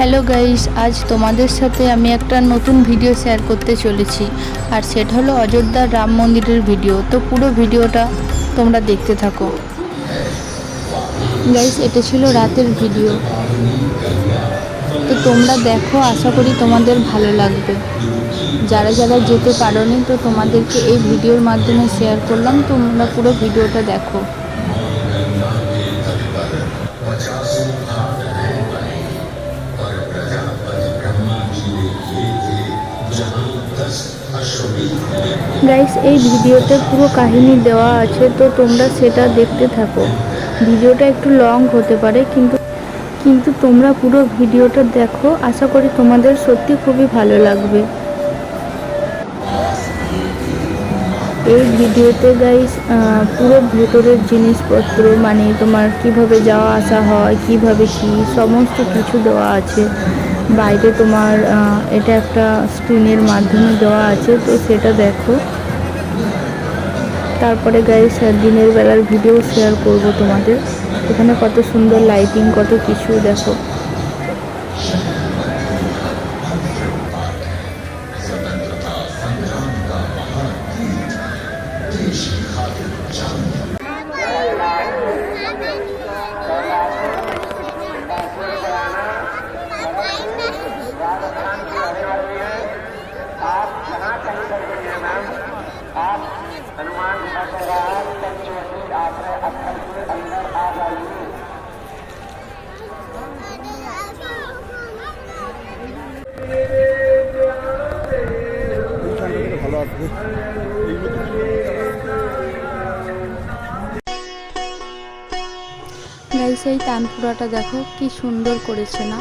Hello guys, আজ তোমাদের সাথে আমি একটা নতুন ভিডিও শেয়ার করতে চলেছি। আর সেটা হলো অযোধ্যার রাম মন্দিরের ভিডিও তো পুরো ভিডিওটা তোমরা দেখতে থাকো। গাইস, এটা ছিল রাতের ভিডিও তো তোমরা দেখো, আশা করি তোমাদের ভালো লাগবে। যারা যারা যেতে পারোনি, তো তোমাদেরকে এই ভিডিওর মাধ্যমে শেয়ার করলাম। তোমরা পুরো ভিডিওটা দেখো। গাইস এই ভিডিওতে পুরো কাহিনী দেওয়া আছে, তো তোমরা সেটা দেখতে থাকো। ভিডিওটা একটু লং হতে পারে, কিন্তু কিন্তু তোমরা পুরো ভিডিওটা দেখো। আশা করি তোমাদের সত্যি খুবই ভালো লাগবে। এই ভিডিওতে গাইস পুরো ভেতরের জিনিসপত্র মানে তোমার কীভাবে যাওয়া আসা হয়, কীভাবে কি, সমস্ত কিছু দেওয়া আছে। বাইরে তোমার এটা একটা স্ক্রিনের মাধ্যমে দেওয়া আছে, তো সেটা দেখো। তারপরে গাইস দিনের বেলার ভিডিও শেয়ার করব তোমাদের। এখানে কত সুন্দর লাইটিং কত কিছু, দেখো। এই তানপুরাটা দেখো, কি সুন্দর করেছে না?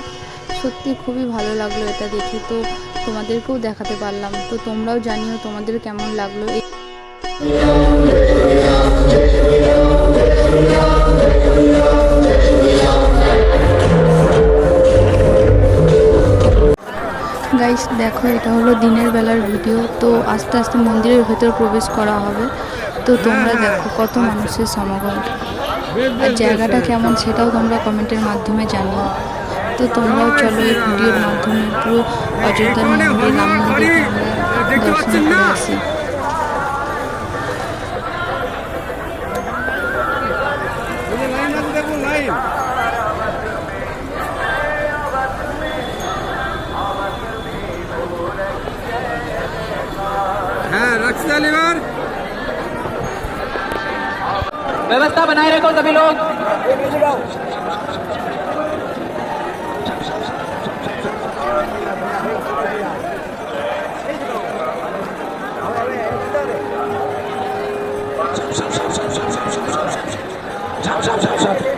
সত্যি খুবই ভালো লাগল এটা দেখে, তো তোমাদেরকেও দেখাতে পারলাম। তো তোমরাও জানিও তোমাদের কেমন লাগল গাইস দেখো, এটা হলো দিনের বেলার ভিডিও। তো আস্তে আস্তে মন্দিরের ভেতর প্রবেশ করা হবে। তো তোমরা দেখো কত মানুষের সমাগম। আর জায়গাটা কেমন সেটাও তোমরা কমেন্টের মাধ্যমে জানিও। তো তোমরাও চলো এই ভিডিওর মাধ্যমে পুরো অযোধ্যার মন্দির, রাম মন্দির দর্শন করে আসি। निवार व्यवस्था बनाए रखो सभी लोग।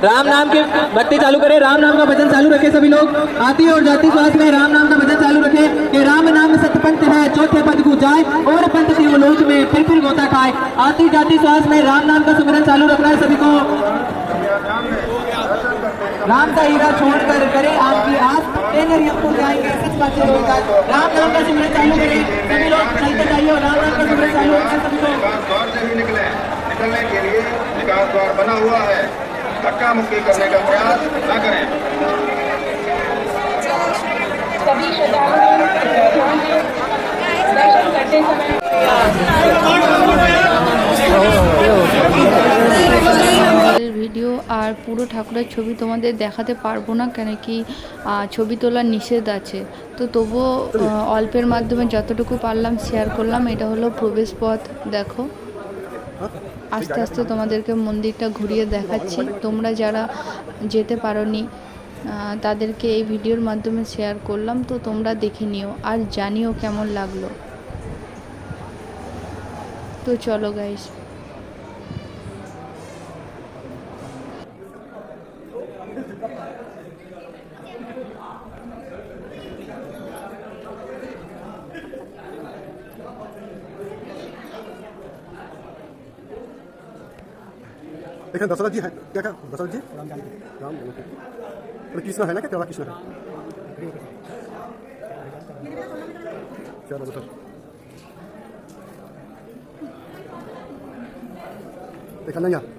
राम नाम के बत्ती चालू करें। राम नाम का भजन चालू रखें सभी लोग। आती और जाती स्वास्थ्य में राम नाम का भजन चालू रखें। कि राम नाम सतपंथ है, चौथे पद को जाए और फिर फिर गोता खाए आती जाती श्वास में राम नाम का सुमिरन चालू रखना है सभी को। राम का हीरा छोड़कर करे आपकी आस। हमको जाएँगे राम नाम का सिमरन चालू करें। सभी लोग चलते जाइए राम नाम का सिमरन चालू सभी लोग निकले निकलने के। लिए विकास द्वार बना हुआ है। धक्का मुक्की करने का प्रयास न करें। ঠাকুরের ছবি তোমাদের দেখাতে পারব না, কেন কি ছবি তোলার নিষেধ আছে। তো তবুও অল্পের মাধ্যমে যতটুকু পারলাম শেয়ার করলাম, এটা হলো প্রবেশ পথ, দেখো। আস্তে আস্তে তোমাদেরকে মন্দিরটা ঘুরিয়ে দেখাচ্ছি। তোমরা যারা যেতে পারোনি তাদেরকে এই ভিডিওর মাধ্যমে শেয়ার করলাম, তো তোমরা দেখে নিও আর জানিও কেমন লাগল। তো চলো গাইস देखा दशरथ जी है, क्या क्या दशरथ जी? राम राम कृष्ण है ना क्या? कृष्ण है? चलो देखा नहीं यार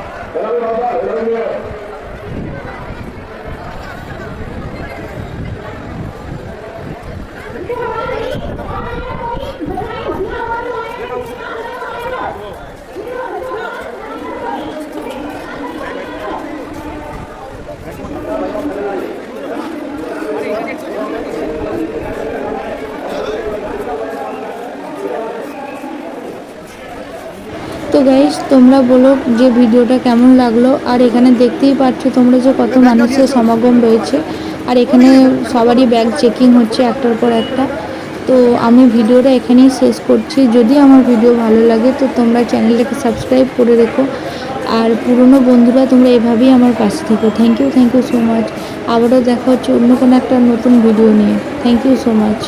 Hello, তো গাইস তোমরা বলো যে ভিডিওটা কেমন লাগল? আর এখানে দেখতেই পাচ্ছ তোমরা যে কত মানুষের সমাগম রয়েছে। আর এখানে সবারই ব্যাগ চেকিং হচ্ছে একটার পর একটা। তো আমি ভিডিওটা এখানেই শেষ করছি। যদি আমার ভিডিও ভালো লাগে, তো তোমরা চ্যানেলটাকে সাবস্ক্রাইব করে রেখো। আর পুরনো বন্ধুরা, তোমরা এভাবেই আমার পাশে থেকো। Thank you thank you so much আবারও দেখা হচ্ছে অন্য কোনো একটা নতুন ভিডিও নিয়ে। Thank you so much